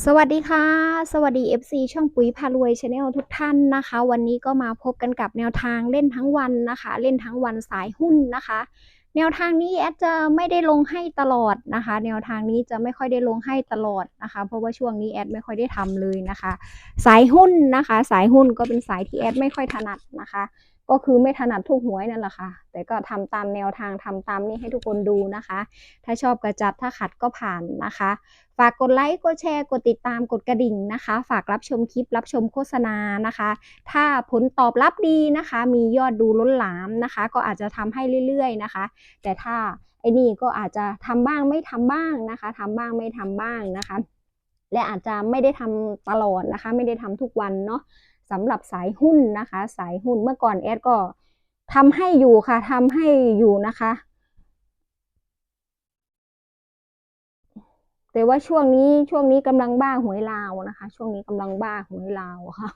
สวัสดีค่ะ สวัสดี FC ช่องปุ๋ยพารวยชาแนลทุกท่านนะคะ วันนี้ก็มาพบกันกับแนวทางเล่นทั้งวันนะคะ เล่นทั้งวันสายหุ้นนะคะ แนวทางนี้แอดจะไม่ได้ลงให้ตลอดนะคะ แนวทางนี้จะไม่ค่อยได้ลงให้ตลอดนะคะ เพราะว่าช่วงนี้แอดไม่ค่อยได้ทำเลยนะคะ สายหุ้นนะคะ สายหุ้นก็เป็นสายที่แอดไม่ค่อยถนัดนะคะ ก็คือไม่ถนัดทุกหวยนั่นแหละค่ะ แต่ก็ทำตามแนวทางทำตามนี้ให้ทุกคนดูนะคะ ถ้าชอบกระจัดถ้าขัดก็ผ่านนะคะ ฝากกดไลค์กดแชร์กดติดตามกดกระดิ่งนะคะ ฝากรับชมคลิปรับชมโฆษณานะคะ ถ้าผลตอบรับดีนะคะ มียอดดูล้นหลามนะคะ ก็อาจจะทำให้เรื่อยๆนะคะ แต่ถ้าไอ้นี่ก็อาจจะทำบ้างไม่ทำบ้างนะคะทำบ้างไม่ทำบ้างนะคะ และอาจจะไม่ได้ทำตลอดนะคะ ไม่ได้ทำทุกวันเนาะ สำหรับสายหุ้นนะคะ สายหุ้นเมื่อก่อนแอดก็ทำให้อยู่ค่ะทำให้อยู่นะคะ แต่ว่าช่วงนี้ช่วงนี้กำลังบ้าหวยลาวนะคะ ช่วงนี้กำลังบ้าหวยลาวค่ะ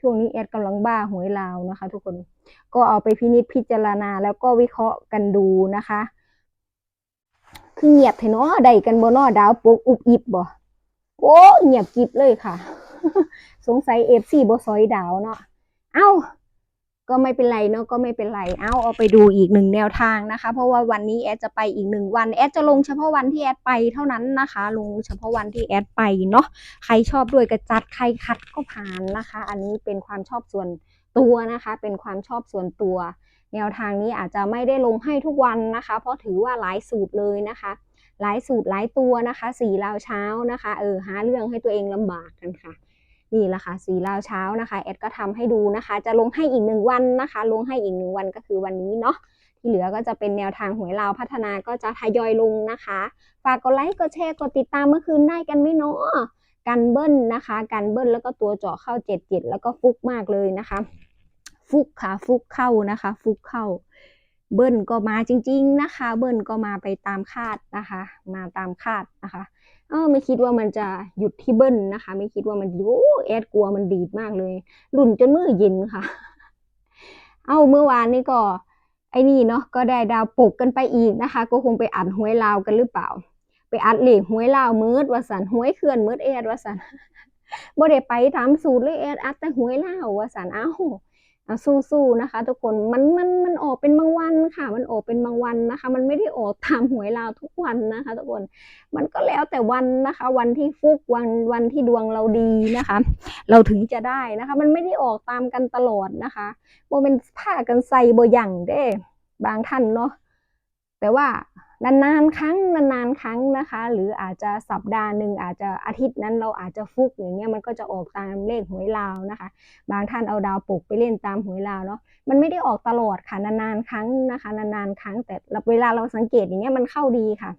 ช่วงนี้แอดกำลังบ้าหวยลาวนะคะ ทุกคนก็เอาไปพินิจพิจารณาแล้วก็วิเคราะห์กันดูนะคะคือเงียบเถอะเนาะใดกันบ่นาดาวปลุกอุบอิบบ่โอ้เงียบกิบเลยค่ะ สงสัยเอฟซีบ่ซอยดาวเนาะ เอ้า ก็ไม่เป็นไรเนาะ ก็ไม่เป็นไร เอาเอาไปดูอีกหนึ่งแนวทางนะคะ เพราะว่าวันนี้แอดจะไปอีกหนึ่งวัน แอดจะลงเฉพาะวันที่แอดไปเท่านั้นนะคะ ลงเฉพาะวันที่แอดไปเนาะ ใครชอบด้วยกระจัด ใครคัดก็ผ่านนะคะ อันนี้เป็นความชอบส่วนตัวนะคะ เป็นความชอบส่วนตัว แนวทางนี้อาจจะไม่ได้ลงให้ทุกวันนะคะ เพราะถือว่าหลายสูตรเลยนะคะหลายสูตรหลายตัวนะคะ สี่ลาวเช้านะคะ เออ หาเรื่องให้ตัวเองลำบากกันค่ะ นี่แหละค่ะสีลาวเช้านะคะแอดก็ทำให้ดูนะคะ จะลงให้อีกหนึ่งวันนะคะ ลงให้อีกหนึ่งวันก็คือวันนี้เนาะที่เหลือก็จะเป็นแนวทางหวยลาวพัฒนาก็จะทยอยลงนะคะ ฝากกดไลค์กดแชร์กดติดตามเมื่อคืนได้กันไหมเนาะกันเบิ้ลนะคะ กันเบิ้ลแล้วก็ตัวเจาะเข้าเจ็ดเจ็ดแล้วก็ฟุกมากเลยนะคะ ฟุกค่ะฟุกเข้านะคะ ฟุกเข้า เบิ้ลก็มาจริง ๆนะคะ เบิ้ลก็มาไปตามคาดนะคะ มาตามคาดนะคะเออไม่คิดว่ามันจะหยุดที่เบิ้ลนะคะ ไม่คิดว่ามันโอ้แอดกลัวมันดีดมากเลยรุ่นจนมือเย็นค่ะ เอาเมื่อวานนี้ก็ ไอ้นี่เนาะก็ได้ดาวปุกกันไปอีกนะคะ ก็คงไปอัดหวยลาวกันหรือเปล่า ไปอัดเหล็กหวยลาวมืดว่าสันหวยเคลื่อนมืดแอดว่าสันบ่ได้ไปตามสูตรเลยแอดอัดแต่หวยลาวว่าสันเอ้า สู้ๆนะคะ ทุกคนมันมันมันออกเป็นบางวันค่ะ มันออกเป็นบางวันนะคะ มันไม่ได้ออกตามหวยลาวทุกวันนะคะ ทุกคนมันก็แล้วแต่วันนะคะ วันที่ฟุกวันวันที่ดวงเราดีนะคะ เราถึงจะได้นะคะ มันไม่ได้ออกตามกันตลอดนะคะโบเป็นผ้ากันใส่โบหยั่งเด้บางท่านเนาะแต่ว่า นานๆครั้งนานๆครั้งนะคะ หรืออาจจะสัปดาห์หนึ่งอาจจะอาทิตย์นั้นเราอาจจะฟุกอย่างเงี้ยมันก็จะออกตามเลขหวยลาวนะคะ บางท่านเอาดาวปลุกไปเล่นตามหวยลาวเนาะมันไม่ได้ออกตลอดค่ะนานๆครั้งนะคะนานๆครั้ง แต่เวลาเราสังเกตอย่างเงี้ยมันเข้าดีค่ะ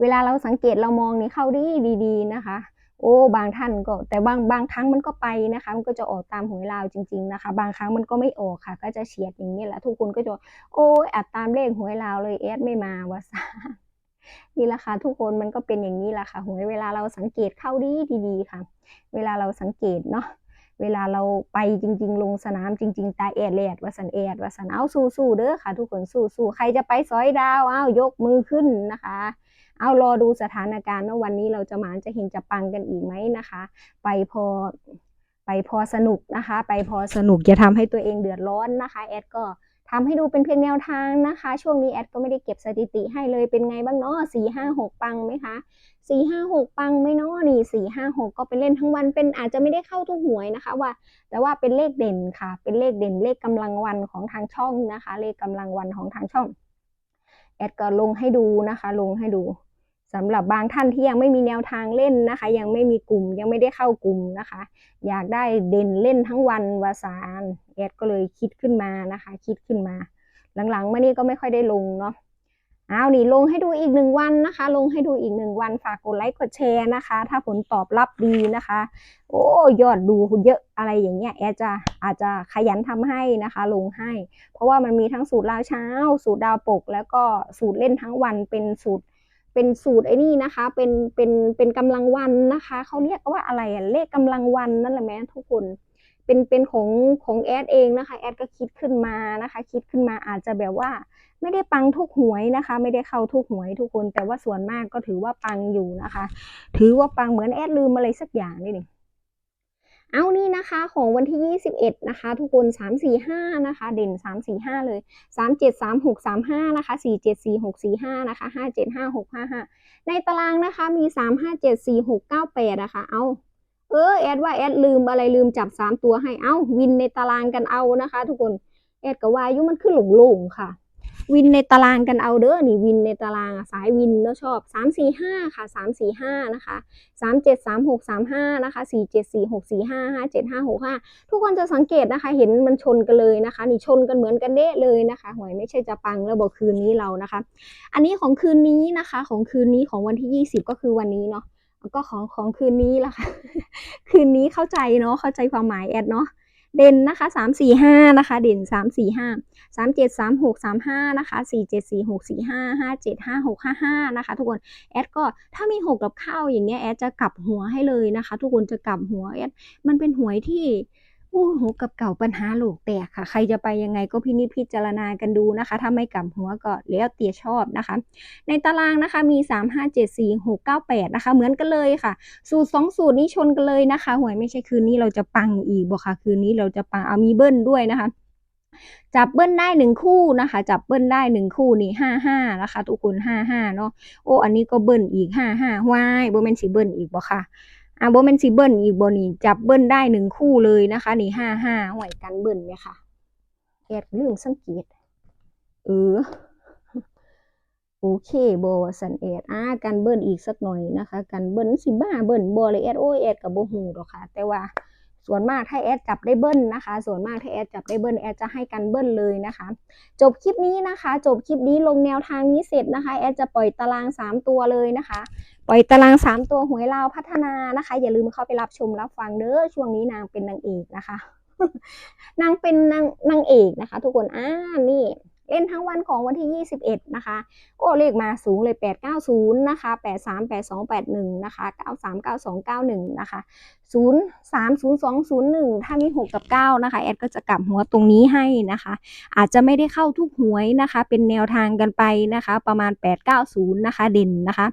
เวลาเราสังเกตเรามองนี่เข้าดีดีๆนะคะ โอ้บางท่านก็แต่บางบางครั้งมันก็ไปนะคะ มันก็จะออกตามหวยลาวจริง ๆนะคะ บางครั้งมันก็ไม่ออกค่ะ ก็จะเฉียดอย่างนี้แหละทุกคนก็จะโอ้อัดตามเลขหวยลาวเลยเอสไม่มาวะซานี่แหละค่ะทุกคนมันก็เป็นอย่างนี้แหละค่ะหวยเวลาเราสังเกตเข้าดีดีๆค่ะ เวลาเราสังเกตเนาะเวลาเราไปจริง ๆ ลงสนามจริง ๆ ตาแอดแลดว่าสันแอดว่าสันเอาสู้ๆเด้อค่ะ ทุกคนสู้ๆใครจะไปซอยดาวเอายกมือขึ้นนะคะ เอารอดูสถานการณ์ว่าวันนี้เราจะหมาจะเห็นจะปังกันอีกไหมนะคะ ไปพอไปพอสนุกนะคะ ไปพอสนุกอย่าทำให้ตัวเองเดือดร้อนนะคะแอดก็ทำให้ดูเป็นเพียงแนวทางนะคะ ช่วงนี้แอดก็ไม่ได้เก็บสถิติให้เลยเป็นไงบ้างเนาะสี่ห้าหกปังไหมคะสี่ห้าหกปังไหมเนาะนี่สี่ห้าหกก็เป็นเล่นทั้งวันเป็นอาจจะไม่ได้เข้าทุกหวยนะคะว่า แต่ว่าเป็นเลขเด่นค่ะ เป็นเลขเด่นเลขกำลังวันของทางช่องนะคะ เลขกำลังวันของทางช่อง แอดก็ลงให้ดูนะคะ ลงให้ดู สำหรับบางท่านที่ยังไม่มีแนวทางเล่นนะคะ ยังไม่มีกลุ่มยังไม่ได้เข้ากลุ่มนะคะ อยากได้เด่นเล่นทั้งวันวาสานแอดก็เลยคิดขึ้นมานะคะ คิดขึ้นมา หลังๆมานี่ก็ไม่ค่อยได้ลงเนาะเอานี่ลงให้ดูอีกหนึ่งวันนะคะ ลงให้ดูอีกหนึ่งวันฝากกดไลค์กดแชร์นะคะ ถ้าผลตอบรับดีนะคะ โอ้ยอดดูเยอะอะไรอย่างเงี้ยแอดจะอาจจะขยันทำให้นะคะ ลงให้ เพราะว่ามันมีทั้งสูตรลาวเช้า สูตรดาวปก แล้วก็สูตรเล่นทั้งวันเป็นสูตร เป็นสูตรไอ้นี่นะคะ เป็นเป็นเป็นกำลังวันนะคะเขาเรียกว่าอะไรอะเลขกำลังวันนั่นแหละแม่ทุกคนเป็นเป็นของของแอดเองนะคะแอดก็คิดขึ้นมานะคะ คิดขึ้นมาอาจจะแบบว่า ไม่ได้ปังทุกหวยนะคะ ไม่ได้เข้าทุกหวยทุกคน แต่ว่าส่วนมากก็ถือว่าปังอยู่นะคะ ถือว่าปังเหมือนแอดลืมอะไรสักอย่างนี่นี่ เอานี่นะคะของวันที่ 21 นะคะ ทุกคน 3 4 5 นะคะ เด่น 3 4 5 เลย 3 7 3 6 3 5 นะคะ 4 7 4 6 4 5 นะคะ 5 7 5 6 5 5 ในตารางนะคะมี 3 5 7 4 6 9 8 นะคะ เอาเออแอดว่าแอดลืมอะไรลืมจับ 3 ตัวให้ เอาวินในตารางกันเอานะคะ ทุกคน แอดกับวายุมันขึ้นหลงๆค่ะ วินในตารางกันเอาเด้อนี่วินในตารางสายวินเนาะชอบ 3 4 5 ค่ะ 3 4 5 นะคะ 3 7 3 6 3 5 นะคะ 4 7 4 6 4 5 5 7 5 6 5 ทุกคนจะสังเกตนะคะ เห็นมันชนกันเลยนะคะ นี่ชนกันเหมือนกันเด้เลยนะคะหวยไม่ใช่จะปังแล้วบอกคืนนี้เรานะคะ อันนี้ของคืนนี้นะคะ ของคืนนี้ของวันที่ 20 ก็คือวันนี้เนาะก็ของของคืนนี้ละค่ะ คืนนี้เข้าใจเนาะเข้าใจความหมายแอดเนาะ เด่นนะคะสามสี่ห้านะคะ เด่นสามสี่ห้าสามเจ็ดสามหกสามห้านะคะสี่เจ็ดสี่หกสี่ห้าห้าเจ็ดห้าหกห้าห้านะคะ ทุกคนแอดก็ถ้ามีหกกับข้าวอย่างเงี้ยแอดจะกลับหัวให้เลยนะคะ ทุกคนจะกลับหัวแอดมันเป็นหวยที่ อู้หูกับเก่าปัญหาโลกแตกค่ะ ใครจะไปยังไงก็พินิจพิจารณากันดูนะคะ ถ้าไม่กลับหัวก็แล้วเตียชอบนะคะ ในตารางนะคะมี 3 5 7 4 6 9 8 นะคะ เหมือนกันเลยค่ะ สูตร 2 สูตรนี้ชนกันเลยนะคะ หวยไม่ใช่คืนนี้เราจะปังอีกบอกค่ะ คืนนี้เราจะปังเอามีเบิ้ลด้วยนะคะจับเบิ้ลได้หนึ่งคู่นะคะ จับเบิ้ลได้หนึ่งคู่นี่ห้าห้านะคะ ทุกคนห้าห้าเนาะโอ้อันนี้ก็เบิ้ลอีกห้าห้าวายโบเมนสีเบิ้ลอีกบ่ค่ะ อะโบเมนซีเบิ้ลอีกบ่นี่จับเบิ้ลได้หนึ่งคู่เลยนะคะ นี่ห้าห้าหวยกันเบิ้ลเนี่ยค่ะแอดเรื่องสังเกตเออโอเคโบสันแอดอ่ากันเบิ้ลอีกสักหน่อยนะคะ กันเบิ้ลสิบ้าเบิ้ลบอเลยแอดโอ้ยแอดกับโบหูหรอกค่ะ แต่ว่า ส่วนมากถ้าแอดจับได้เบิ้ลนะคะ ส่วนมากถ้าแอดจับได้เบิ้ลแอดจะให้กันเบิ้ลเลยนะคะ จบคลิปนี้นะคะ จบคลิปนี้ลงแนวทางนี้เสร็จนะคะแอดจะปล่อยตาราง 3 ตัวเลยนะคะ ปล่อยตาราง 3 ตัวหวยลาวพัฒนานะคะ อย่าลืมเข้าไปรับชมรับฟังเด้อช่วงนี้นางเป็นนางเอกนะคะ นางเป็นนางนางเอกนะคะ ทุกคนอ่านี่เล่นทั้งวันของวันที่ 21 นะคะ โอ้ เลขมาสูงเลย 890 นะคะ 838281 นะคะ 939291 นะคะ 030201 ถ้ามี 6 กับ 9 นะคะ แอดก็จะกลับหัวตรงนี้ให้นะคะ อาจจะไม่ได้เข้าทุกหวยนะคะ เป็นแนวทางกันไปนะคะ ประมาณ 890 นะคะ เด่นนะคะ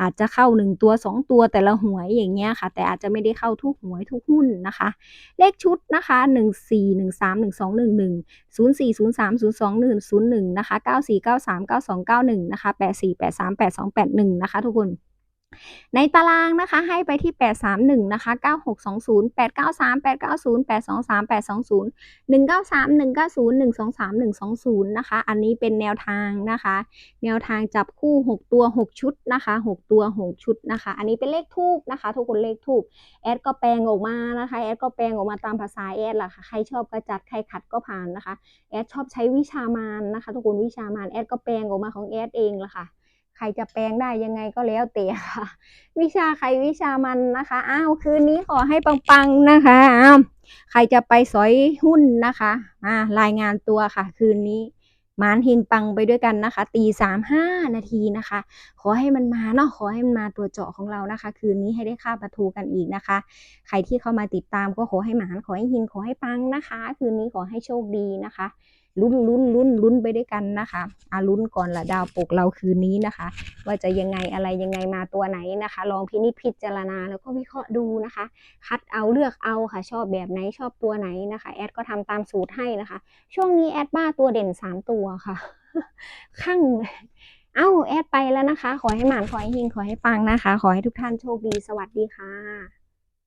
อาจจะเข้า 1 ตัว 2 ตัวแต่ละหวยอย่างเงี้ยค่ะ แต่อาจจะไม่ได้เข้าทุกหวยทุกหุ้นนะคะ เลขชุดนะคะ 14 13 12 11 04 03 02 1 01 นะคะ 94 93 92 91 นะคะ 84 83 82 81 นะคะทุกคน ในตารางนะคะให้ไปที่ 831 นะคะ 9620 893 890 823 820 193 190 123 120 นะคะ อันนี้เป็นแนวทางนะคะ แนวทางจับคู่ 6 ตัว 6 ชุดนะคะ 6 ตัว 6 ชุดนะคะ อันนี้เป็นเลขทูบนะคะ ทุกคนเลขทูบแอดก็แปลงออกมานะคะ แอดก็แปลงออกมาตามภาษาแอดล่ะค่ะ ใครชอบก็จัด ใครขัดก็ผ่านนะคะ แอดชอบใช้วิชามานนะคะ ทุกคนวิชามาน แอดก็แปลงออกมาของแอดเองล่ะค่ะ ใครจะแปลงได้ยังไงก็แล้วแต่ค่ะ วิชาใครวิชามันนะคะอ้าวคืนนี้ขอให้ปังๆนะคะอ้าวใครจะไปสอยหุ้นนะคะอ่ารายงานตัวค่ะ คืนนี้มานหิงปังไปด้วยกันนะคะ ตีสามห้านาทีนะคะ ขอให้มันมาเนาะขอให้มันมาตัวเจาะของเรานะคะ คืนนี้ให้ได้ค่าประตูกันอีกนะคะ ใครที่เข้ามาติดตามก็ขอให้หมานขอให้หิงขอให้ปังนะคะ คืนนี้ขอให้โชคดีนะคะ ลุ้นลุ้นลุ้นลุ้นไปด้วยกันนะคะอาลุ้นก่อนละดาวปกเราคืนนี้นะคะ ว่าจะยังไงอะไรยังไงมาตัวไหนนะคะ ลองพินิจพิจารณาแล้วก็วิเคราะห์ดูนะคะ คัดเอาเลือกเอาค่ะ ชอบแบบไหนชอบตัวไหนนะคะ แอดก็ทำตามสูตรให้นะคะ ช่วงนี้แอดบ้าตัวเด่นสามตัวค่ะข้างเลยเอ้าแอดไปแล้วนะคะ ขอให้หมานขอให้หิงขอให้ปังนะคะ ขอให้ทุกท่านโชคดีสวัสดีค่ะ